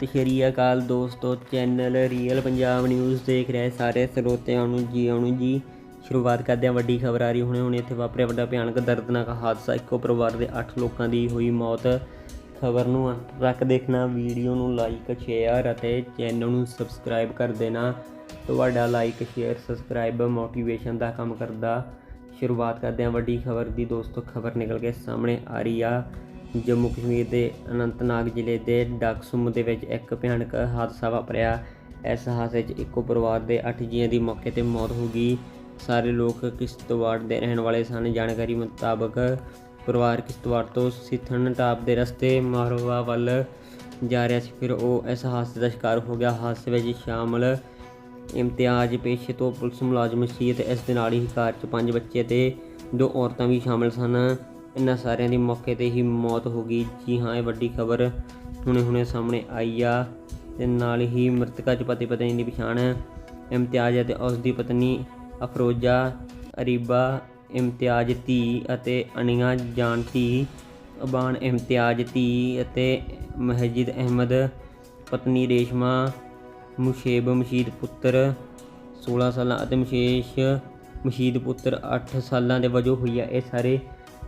ਸਤਿ ਸ਼੍ਰੀ ਅਕਾਲ ਦੋਸਤੋ channel real Punjab news ਦੇਖ ਰਹੇ ਸਾਰੇ ਸਰੋਤਿਆਂ ਨੂੰ ਜੀ, ਆਉਣ ਜੀ। ਸ਼ੁਰੂਆਤ ਕਰਦੇ ਹਾਂ ਵੱਡੀ ਖਬਰ ਆ ਰਹੀ, ਹੁਣੇ ਹੁਣੇ ਇੱਥੇ ਵਾਪਰਿਆ ਵੱਡਾ ਭਿਆਨਕ ਦਰਦਨਾਕ ਹਾਦਸਾ, ਇੱਕੋ ਪਰਿਵਾਰ ਦੇ 8 ਲੋਕਾਂ ਦੀ ਹੋਈ ਮੌਤ। ਖਬਰ ਨੂੰ ਅੰਤ ਤੱਕ ਦੇਖਣਾ, ਵੀਡੀਓ ਨੂੰ ਲਾਈਕ ਸ਼ੇਅਰ ਅਤੇ ਚੈਨਲ ਨੂੰ ਸਬਸਕ੍ਰਾਈਬ ਕਰ ਦੇਣਾ। ਤੁਹਾਡਾ ਲਾਈਕ ਸ਼ੇਅਰ ਸਬਸਕ੍ਰਾਈਬ ਮੋਟੀਵੇਸ਼ਨ ਦਾ ਕੰਮ ਕਰਦਾ। ਸ਼ੁਰੂਆਤ ਕਰਦੇ ਹਾਂ ਵੱਡੀ ਖਬਰ ਦੀ, ਦੋਸਤੋ, ਖਬਰ ਨਿਕਲ ਕੇ ਸਾਹਮਣੇ ਆ ਰਹੀ ਆ। ਜੰਮੂ ਕਸ਼ਮੀਰ ਦੇ ਅਨੰਤਨਾਗ ਜ਼ਿਲ੍ਹੇ ਦੇ ਡਾਕਸੁਮ ਦੇ ਵਿੱਚ ਇੱਕ ਭਿਆਨਕ ਹਾਦਸਾ ਵਾਪਰਿਆ। ਇਸ ਹਾਦਸੇ 'ਚ ਇੱਕੋ ਪਰਿਵਾਰ ਦੇ 8 ਜੀਆਂ ਦੀ ਮੌਕੇ ਤੇ ਮੌਤ ਹੋ ਗਈ। ਸਾਰੇ ਲੋਕ ਕਿਸ਼ਤਵਾੜ ਦੇ ਰਹਿਣ ਵਾਲੇ ਸਨ। ਜਾਣਕਾਰੀ ਮੁਤਾਬਕ ਪਰਿਵਾਰ ਕਿਸ਼ਤਵਾੜ ਤੋਂ ਸਿੱਥਣ ਟਾਪ ਦੇ ਰਸਤੇ ਮਾਰਵਾ ਵੱਲ ਜਾ ਰਿਹਾ ਸੀ। ਫਿਰ ਉਹ ਇਸ ਹਾਦਸੇ ਦਾ ਸ਼ਿਕਾਰ ਹੋ ਗਿਆ। ਹਾਦਸੇ ਵਿੱਚ ਸ਼ਾਮਲ ਇਮਤਿਆਜ਼ ਪੇਸ਼ੇ ਤੋਂ ਪੁਲਿਸ ਮੁਲਾਜ਼ਮ ਸੀ ਅਤੇ ਇਸ ਦੇ ਨਾਲ ਹੀ ਕਾਰ 'ਚ ਪੰਜ ਬੱਚੇ ਤੇ ਦੋ ਔਰਤਾਂ ਵੀ ਸ਼ਾਮਲ ਸਨ। ਇਹਨਾਂ ਸਾਰਿਆਂ ਦੀ ਮੌਕੇ ਤੇ ਹੀ ਮੌਤ ਹੋ ਗਈ। ਜੀ ਹਾਂ, ਇਹ ਵੱਡੀ ਖਬਰ ਹੁਣੇ ਹੁਣੇ ਸਾਹਮਣੇ ਆਈ ਆ ਤੇ ਨਾਲ ਹੀ ਮ੍ਰਿਤਕਾ 'ਚ ਪਤੀ ਪਤਨੀ ਦੀ ਪਛਾਣ ਇਮਤਿਆਜ਼ ਅਤੇ ਉਸ ਦੀ ਪਤਨੀ ਅਫਰੋਜ਼ਾ, ਅਰੀਬਾ ਇਮਤਿਆਜ਼ ਧੀ ਅਤੇ ਅਨੀਆ ਜਾਨ ਧੀ ਅਬਾਨ ਇਮਤਿਆਜ਼ ਧੀ ਅਤੇ ਮਹਜਿਦ ਅਹਿਮਦ, ਪਤਨੀ ਰੇਸ਼ਮਾ, ਮੁਸ਼ੇਬ ਮਸ਼ੀਦ ਪੁੱਤਰ 16 ਸਾਲਾਂ ਅਤੇ ਮੁਸ਼ੇਸ਼ ਮਸ਼ੀਦ ਪੁੱਤਰ 8 ਸਾਲਾਂ ਦੇ ਵਜੋਂ ਹੋਈ ਆ। ਇਹ ਸਾਰੇ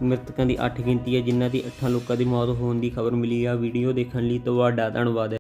ਮ੍ਰਿਤਕਾਂ ਦੀ 8 ਗਿਣਤੀ ਹੈ, ਜਿਨ੍ਹਾਂ ਦੀ 8 ਲੋਕਾਂ ਦੀ ਮੌਤ ਹੋਣ ਦੀ ਖਬਰ ਮਿਲੀ ਆ। ਵੀਡੀਓ ਦੇਖਣ ਲਈ ਤੁਹਾਡਾ ਧੰਨਵਾਦ।